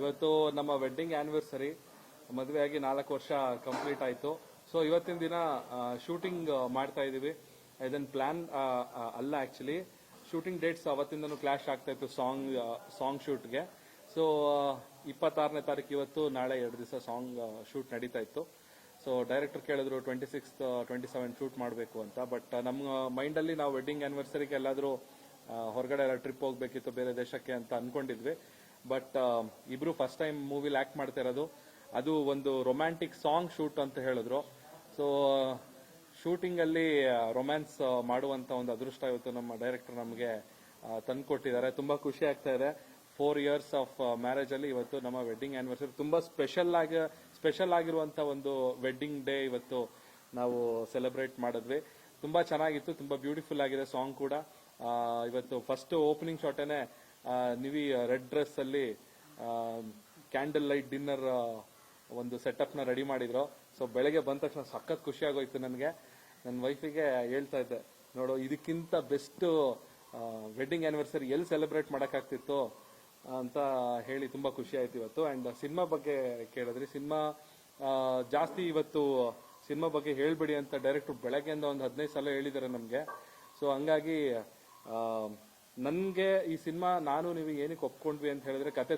ಇವತ್ತು ನಮ್ಮ wedding anniversary ಮದುವೆ ಆಗಿ ನಾಲ್ಕು ವರ್ಷ ಕಂಪ್ಲೀಟ್ ಆಯಿತು. ಸೊ ಇವತ್ತಿನ ದಿನ ಶೂಟಿಂಗ್ ಮಾಡ್ತಾ ಇದ್ದೀವಿ ಇದನ್ನ ಪ್ಲಾನ್ ಅಲ್ಲ ಆ್ಯಕ್ಚುಲಿ ಶೂಟಿಂಗ್ ಡೇಟ್ಸ್ ಅವತ್ತಿಂದನೂ ಕ್ಲಾಶ್ ಆಗ್ತಾ ಇತ್ತು ಸಾಂಗ್ ಸಾಂಗ್ ಶೂಟ್ಗೆ ಸೊ ಇಪ್ಪತ್ತಾರನೇ ತಾರೀಕು ಇವತ್ತು, ನಾಳೆ ಎರಡು ದಿವಸ ಸಾಂಗ್ ಶೂಟ್ ನಡೀತಾ ಇತ್ತು. ಸೊ ಡೈರೆಕ್ಟರ್ ಕೇಳಿದ್ರು twenty six twenty seven shoot ಮಾಡಬೇಕು ಅಂತ. ಬಟ್ ನಮ್ಮ ಮೈಂಡಲ್ಲಿ ನಾವು ವೆಡ್ಡಿಂಗ್ ಆ್ಯನಿವರ್ಸರಿಗೆ ಎಲ್ಲಾದರೂ ಹೊರಗಡೆ ಎಲ್ಲ ಟ್ರಿಪ್ ಹೋಗಬೇಕಿತ್ತು ಬೇರೆ ದೇಶಕ್ಕೆ ಅಂತ ಅನ್ಕೊಂಡಿದ್ವಿ. ಬಟ್ ಇಬ್ರು ಫಸ್ಟ್ ಟೈಮ್ ಮೂವಿಲಿ ಆಕ್ಟ್ ಮಾಡ್ತಾ ಇರೋದು. ಅದು ಒಂದು ರೊಮ್ಯಾಂಟಿಕ್ ಸಾಂಗ್ ಶೂಟ್ ಅಂತ ಹೇಳಿದ್ರು. ಸೊ ಶೂಟಿಂಗ್ ಅಲ್ಲಿ ರೊಮ್ಯಾನ್ಸ್ ಮಾಡುವಂತ ಒಂದು ಅದೃಷ್ಟ ಇವತ್ತು ನಮ್ಮ ಡೈರೆಕ್ಟರ್ ನಮಗೆ ತಂದ್ಕೊಟ್ಟಿದ್ದಾರೆ. ತುಂಬಾ ಖುಷಿ ಆಗ್ತಾ ಇದೆ. ಫೋರ್ ಇಯರ್ಸ್ ಆಫ್ ಮ್ಯಾರೇಜ್ ಅಲ್ಲಿ ಇವತ್ತು ನಮ್ಮ ವೆಡ್ಡಿಂಗ್ ಆನಿವರ್ಸರಿ ತುಂಬಾ ಸ್ಪೆಷಲ್ ಆಗಿ ಸ್ಪೆಷಲ್ ಆಗಿರುವಂತ ಒಂದು ವೆಡ್ಡಿಂಗ್ ಡೇ ಇವತ್ತು ನಾವು ಸೆಲೆಬ್ರೇಟ್ ಮಾಡಿದ್ವಿ. ತುಂಬಾ ಚೆನ್ನಾಗಿತ್ತು. ತುಂಬಾ ಬ್ಯೂಟಿಫುಲ್ ಆಗಿದೆ ಸಾಂಗ್ ಕೂಡ. ಇವತ್ತು ಫಸ್ಟ್ ಓಪನಿಂಗ್ ಶಾಟೇನೆ ನಿವಿ ರೆಡ್ ಡ್ರೆಸ್ ಅಲ್ಲಿ ಕ್ಯಾಂಡಲ್ ಲೈಟ್ ಡಿನ್ನರ್ ಒಂದು ಸೆಟಪ್ನ ರೆಡಿ ಮಾಡಿದ್ರು. ಸೊ ಬೆಳಗ್ಗೆ ಬಂದ ತಕ್ಷಣ ಸಖತ್ ಖುಷಿ ಆಗೋಯ್ತು ನನಗೆ. ನನ್ನ ವೈಫಿಗೆ ಹೇಳ್ತಾ ಇದ್ದೆ, ನೋಡು, ಇದಕ್ಕಿಂತ ಬೆಸ್ಟ್ ವೆಡ್ಡಿಂಗ್ ಆನಿವರ್ಸರಿ ಎಲ್ಲಿ ಸೆಲೆಬ್ರೇಟ್ ಮಾಡೋಕ್ಕಾಗ್ತಿತ್ತು? ಅಂತ ಹೇಳಿ ತುಂಬಾ ಖುಷಿ ಆಯ್ತು ಇವತ್ತು. ಅಂಡ್ ಸಿನಿಮಾ ಬಗ್ಗೆ ಕೇಳಿದ್ರಿ, ಸಿನಿಮಾ ಜಾಸ್ತಿ ಇವತ್ತು ಸಿನಿಮಾ ಬಗ್ಗೆ ಹೇಳಬೇಡಿ ಅಂತ ಡೈರೆಕ್ಟರ್ ಬೆಳಗ್ಗೆಯಿಂದ ಒಂದು ಹದಿನೈದು ಸಲ ಹೇಳಿದ್ದಾರೆ ನಮಗೆ. ಸೊ ಹಂಗಾಗಿ ನನಗೆ ಈ ಸಿನಿಮಾ ನಾನು ನೀವು ಏನಕ್ಕೆ ಒಪ್ಕೊಂಡ್ವಿ ಅಂತ ಹೇಳಿದ್ರೆ ಕತೆ